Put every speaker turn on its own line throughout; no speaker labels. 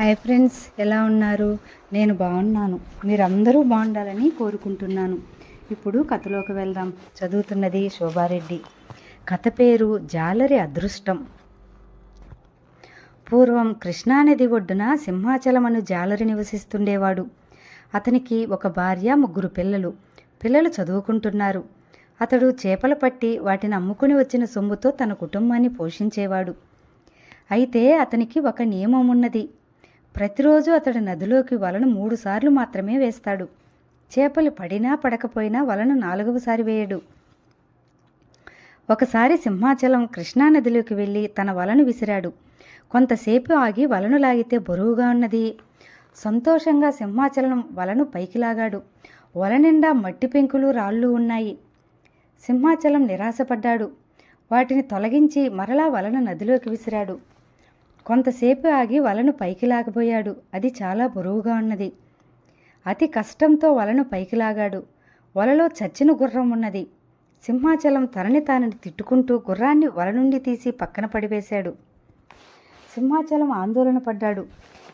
Hi friends ఎలా ఉన్నారు? నేను బాగున్నాను. మీరందరూ బాగుండాలని కోరుకుంటున్నాను. ఇప్పుడు కథలోకి వెళ్దాం. చదువుతున్నది శోభారెడ్డి. కథ పేరు జాలరి అదృష్టం. పూర్వం కృష్ణానది ఒడ్డున సింహాచలమను జాలరి నివసిస్తుండేవాడు. అతనికి ఒక భార్య ముగ్గురు పిల్లలు. పిల్లలు చదువుకుంటున్నారు. అతడు చేపలు పట్టి వాటిని అమ్ముకుని వచ్చిన సొమ్ముతో తన కుటుంబాన్ని పోషించేవాడు. అయితే అతనికి ఒక నియమం ఉన్నది ప్రతిరోజు అతడు నదిలోకి వలను మూడుసార్లు మాత్రమే వేస్తాడు. చేపలు పడినా పడకపోయినా వలను నాలుగవసారి వేయడు. ఒకసారి సింహాచలం కృష్ణానదిలోకి వెళ్ళి తన వలను విసిరాడు. కొంతసేపు ఆగి వలను లాగితే బరువుగా ఉన్నది. సంతోషంగా సింహాచలం వలను పైకి లాగాడు. వల నిండా మట్టి పెంకులు రాళ్ళు ఉన్నాయి. సింహాచలం నిరాశపడ్డాడు. వాటిని తొలగించి మరలా వలను నదిలోకి విసిరాడు. కొంతసేపు ఆగి వలను పైకి లాగబోయాడు. అది చాలా బరువుగా ఉన్నది. అతి కష్టంతో వలను పైకి లాగాడు. వలలో చచ్చిన గుర్రం ఉన్నది. సింహాచలం తనని తానని తిట్టుకుంటూ గుర్రాన్ని వల నుండి తీసి పక్కన పడివేశాడు. సింహాచలం ఆందోళన పడ్డాడు.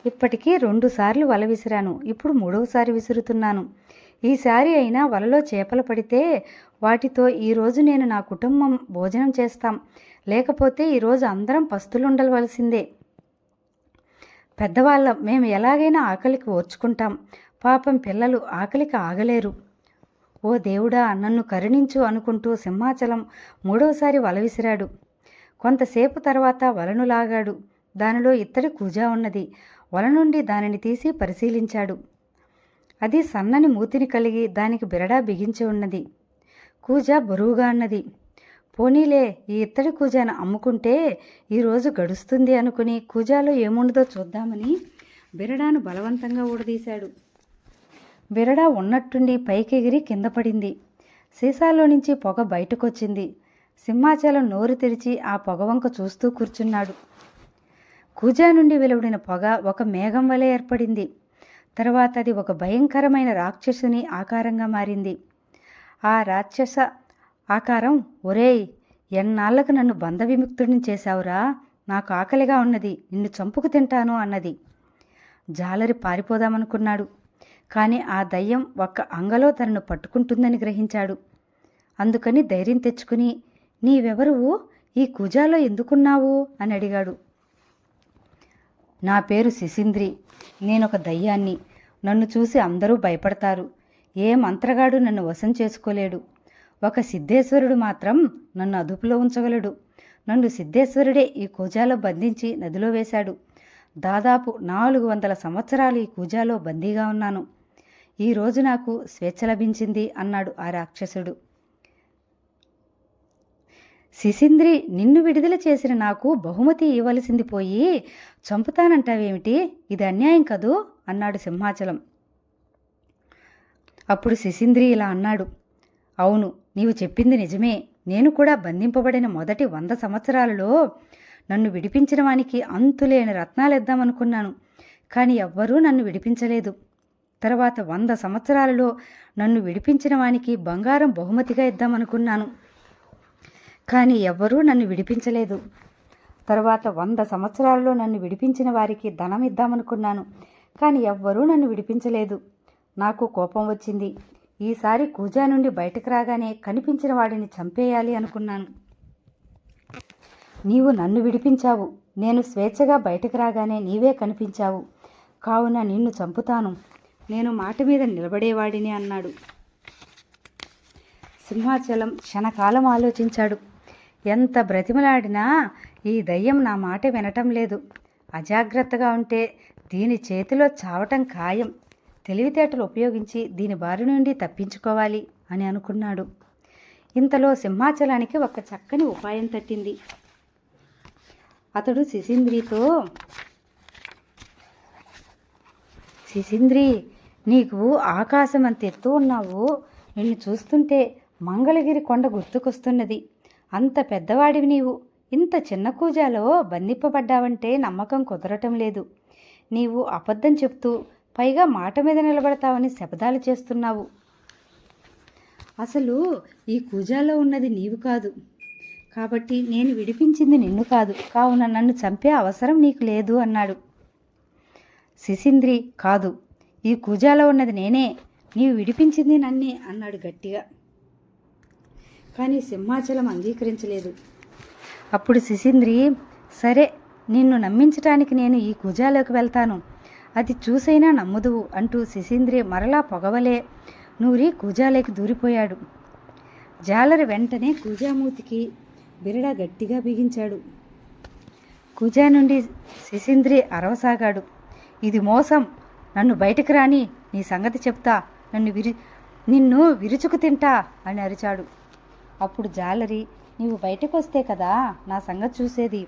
ఇప్పటికీ రెండుసార్లు వల విసిరాను. ఇప్పుడు మూడవసారి విసురుతున్నాను. ఈసారి అయినా వలలో చేపలు పడితే వాటితో ఈరోజు నేను నా కుటుంబం భోజనం చేస్తాం. లేకపోతే ఈరోజు అందరం పస్తులుండవలసిందే. పెద్దవాళ్ళం. మేము ఎలాగైనా ఆకలికి ఓర్చుకుంటాం. పాపం పిల్లలు ఆకలికి ఆగలేరు. ఓ దేవుడా నన్ను కరుణించు అనుకుంటూ సింహాచలం మూడవసారి వల విసిరాడు. కొంతసేపు తర్వాత వలను లాగాడు. దానిలో ఇత్తడి కూజా ఉన్నది. వల నుండి దానిని తీసి పరిశీలించాడు. అది సన్నని మూతిని కలిగి దానికి బిరడా బిగించి ఉన్నది. కూజా బరువుగా ఉన్నది. పోనీలే ఈ ఇత్తడి కూజాను అమ్ముకుంటే ఈరోజు గడుస్తుంది అనుకుని కూజాలో ఏముండదో చూద్దామని బిరడాను బలవంతంగా ఊడదీశాడు. బిరడా ఉన్నట్టుండి పైకెగిరి కింద పడింది. సీసాలో నుంచి పొగ బయటకొచ్చింది. సింహాచలం నోరు తెరిచి ఆ పొగవంక చూస్తూ కూర్చున్నాడు. కూజా నుండి వెలువడిన పొగ ఒక మేఘం వలె ఏర్పడింది. తర్వాత అది ఒక భయంకరమైన రాక్షసుని ఆకారంగా మారింది. ఆ రాక్షస ఆకారం ఒరేయ్ ఎన్నాళ్ళకు నన్ను బంధ విముక్తుడిని చేశావురా? నాకు ఆకలిగా ఉన్నది నిన్ను చంపుకు తింటాను అన్నది. జాలరి పారిపోదామనుకున్నాడు. కానీ ఆ దయ్యం ఒక్క అంగలో తనను పట్టుకుంటుందని గ్రహించాడు. అందుకని ధైర్యం తెచ్చుకుని నీవెవరువు? ఈ కుజాలో ఎందుకున్నావు? అని అడిగాడు. నా పేరు శిశింద్రి. నేనొక దయ్యాన్ని. నన్ను చూసి అందరూ భయపడతారు. ఏ మంత్రగాడు నన్ను వశం చేసుకోలేడు. ఒక సిద్ధేశ్వరుడు మాత్రం నన్ను అదుపులో ఉంచగలడు. నన్ను సిద్ధేశ్వరుడే ఈ కూజాలో బంధించి నదిలో వేశాడు. దాదాపు నాలుగు వందల సంవత్సరాలు ఈ కూజాలో బందీగా ఉన్నాను. ఈరోజు నాకు స్వేచ్ఛ లభించింది అన్నాడు ఆ రాక్షసుడు. శిశింద్రి నిన్ను విడుదల చేసిన నాకు బహుమతి ఇవ్వలసింది పోయి చంపుతానంటావేమిటి? ఇది అన్యాయం కదూ? అన్నాడు సింహాచలం. అప్పుడు శిశింద్రి ఇలా అన్నాడు. అవును నీవు చెప్పింది నిజమే. నేను కూడా బంధింపబడిన మొదటి వంద సంవత్సరాలలో నన్ను విడిపించిన వానికి అంతులేని రత్నాలు ఇద్దామనుకున్నాను కానీ ఎవ్వరూ నన్ను విడిపించలేదు. తర్వాత వంద సంవత్సరాలలో నన్ను విడిపించిన వానికి బంగారం బహుమతిగా ఇద్దామనుకున్నాను. కానీ ఎవ్వరూ నన్ను విడిపించలేదు. తర్వాత వంద సంవత్సరాలలో నన్ను విడిపించిన వారికి ధనం ఇద్దామనుకున్నాను కానీ ఎవ్వరూ నన్ను విడిపించలేదు. నాకు కోపం వచ్చింది. ఈసారి కూజా నుండి బయటకు రాగానే కనిపించిన వాడిని చంపేయాలి అనుకున్నాను. నీవు నన్ను విడిపించావు. నేను స్వేచ్ఛగా బయటకు రాగానే నీవే కనిపించావు. కావున నిన్ను చంపుతాను. నేను మాట మీద నిలబడేవాడిని అన్నాడు. సింహాచలం క్షణకాలం ఆలోచించాడు. ఎంత బ్రతిమలాడినా ఈ దయ్యం నా మాట వినటం లేదు. అజాగ్రత్తగా ఉంటే దీని చేతిలో చావటం ఖాయం. తెలివితేటలు ఉపయోగించి దీని బారి నుండి తప్పించుకోవాలి అని అనుకున్నాడు. ఇంతలో సింహాచలానికి ఒక చక్కని ఉపాయం తట్టింది. అతడు శిశింద్రితో శిశింద్రి నీకు ఆకాశం అంత ఎత్తు ఉన్నావు. నిన్ను చూస్తుంటే మంగళగిరి కొండ గుర్తుకొస్తున్నది. అంత పెద్దవాడివి నీవు. ఇంత చిన్న కూజాలో బంధింపబడ్డావంటే నమ్మకం కుదరటం లేదు. నీవు అబద్ధం చెప్తూ పైగా మాట మీద నిలబడతావని శపథాలు చేస్తున్నావు. అసలు ఈ కూజాలో ఉన్నది నీవు కాదు. కాబట్టి నేను విడిపించింది నిన్ను కాదు. కావున నన్ను చంపే అవసరం నీకు లేదు అన్నాడు. శిశింద్రి కాదు. ఈ కూజాలో ఉన్నది నేనే. నీవు విడిపించింది నన్నే అన్నాడు గట్టిగా. కానీ సింహాచలం అంగీకరించలేదు. అప్పుడు శిశింద్రి సరే నిన్ను నమ్మించటానికి నేను ఈ కుజాలోకి వెళ్తాను. అది చూసైనా నమ్ముదువు అంటూ శిశీంద్రి మరలా పొగవలే నూరి కూజాలేకి దూరిపోయాడు. జాలరి వెంటనే కూజామూతికి బిరడ గట్టిగా బిగించాడు. కూజా నుండి శిశీంద్రి అరవసాగాడు. ఇది మోసం. నన్ను బయటకు రాని నీ సంగతి చెప్తా. నన్ను విరి నిన్ను విరుచుకు తింటా అని అరిచాడు. అప్పుడు జాలరి నీవు బయటకు వస్తే కదా నా సంగతి చూసేది.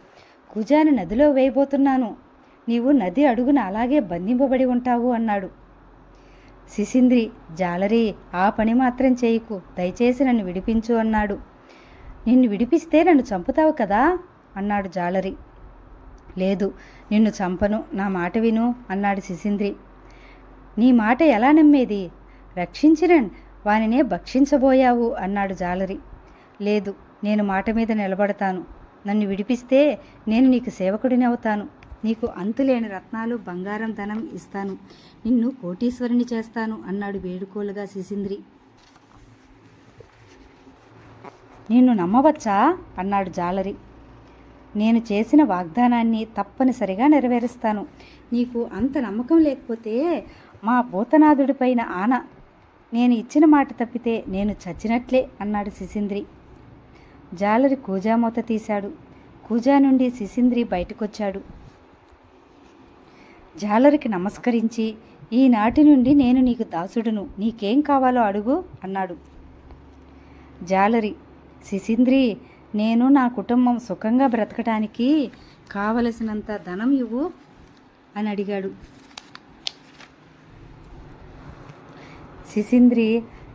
కుజాను నదిలో వేయబోతున్నాను. నీవు నది అడుగున అలాగే బంధింపబడి ఉంటావు అన్నాడు. శిశింద్రి జాలరి ఆ పని మాత్రం చేయకు దయచేసి నన్ను విడిపించు అన్నాడు. నిన్ను విడిపిస్తే నన్ను చంపుతావు కదా? అన్నాడు జాలరి. లేదు నిన్ను చంపను నా మాట విను అన్నాడు శిశింద్రి. నీ మాట ఎలా నమ్మేది? రక్షించిన వానినే భక్షించబోయావు అన్నాడు జాలరి. లేదు నేను మాట మీద నిలబడతాను. నన్ను విడిపిస్తే నేను నీకు సేవకుడిని అవుతాను. నీకు అంతులేని రత్నాలు బంగారం ధనం ఇస్తాను. నిన్ను కోటీశ్వరుని చేస్తాను అన్నాడు వేడుకోలుగా శిశింద్రి. నిన్ను నమ్మవచ్చా? అన్నాడు జాలరి. నేను చేసిన వాగ్దానాన్ని తప్పనిసరిగా నెరవేరుస్తాను. నీకు అంత నమ్మకం లేకపోతే మా భూతనాథుడిపైన ఆన. నేను ఇచ్చిన మాట తప్పితే నేను చచ్చినట్లే అన్నాడు శిశింద్రి. జాలరి కూజామూత తీశాడు. కూజా నుండి శిశింద్రి బయటకొచ్చాడు. జాలరికి నమస్కరించి ఈనాటి నుండి నేను నీకు దాసుడును నీకేం కావాలో అడుగు అన్నాడు. జాలరి శిశింద్రి నేను నా కుటుంబం సుఖంగా బ్రతకటానికి కావలసినంత ధనం ఇవ్వు అని అడిగాడు. శిశింద్రి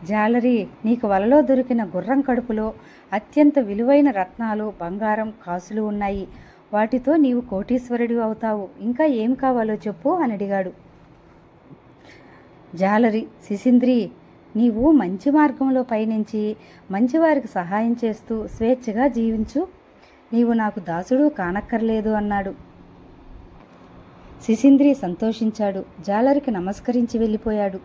జాలరి నీకు వలలో దొరికిన గుర్రం కడుపులో అత్యంత విలువైన రత్నాలు బంగారం కాసులు ఉన్నాయి. వాటితో నీవు కోటీశ్వరుడు అవుతావు. ఇంకా ఏం కావాలో చెప్పు అని అడిగాడు. జాలరి శిశింద్రి నీవు మంచి మార్గంలో పయనించి మంచివారికి సహాయం చేస్తూ స్వేచ్ఛగా జీవించు. నీవు నాకు దాసుడు కానక్కర్లేదు అన్నాడు. శిశింద్రి సంతోషించాడు. జాలరికి నమస్కరించి వెళ్ళిపోయాడు.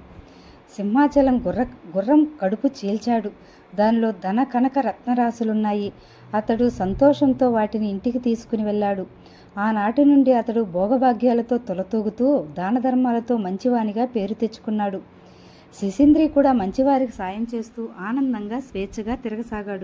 సింహాచలం గుర్ర గుర్రం కడుపు చీల్చాడు. దానిలో ధన కనక రత్నరాశులున్నాయి. అతడు సంతోషంతో వాటిని ఇంటికి తీసుకుని వెళ్ళాడు. ఆనాటి నుండి అతడు భోగభాగ్యాలతో తొలతూగుతూ దాన ధర్మాలతో మంచివానిగా పేరు తెచ్చుకున్నాడు. శిశింద్రి కూడా మంచివారికి సాయం చేస్తూ ఆనందంగా స్వేచ్ఛగా తిరగసాగాడు.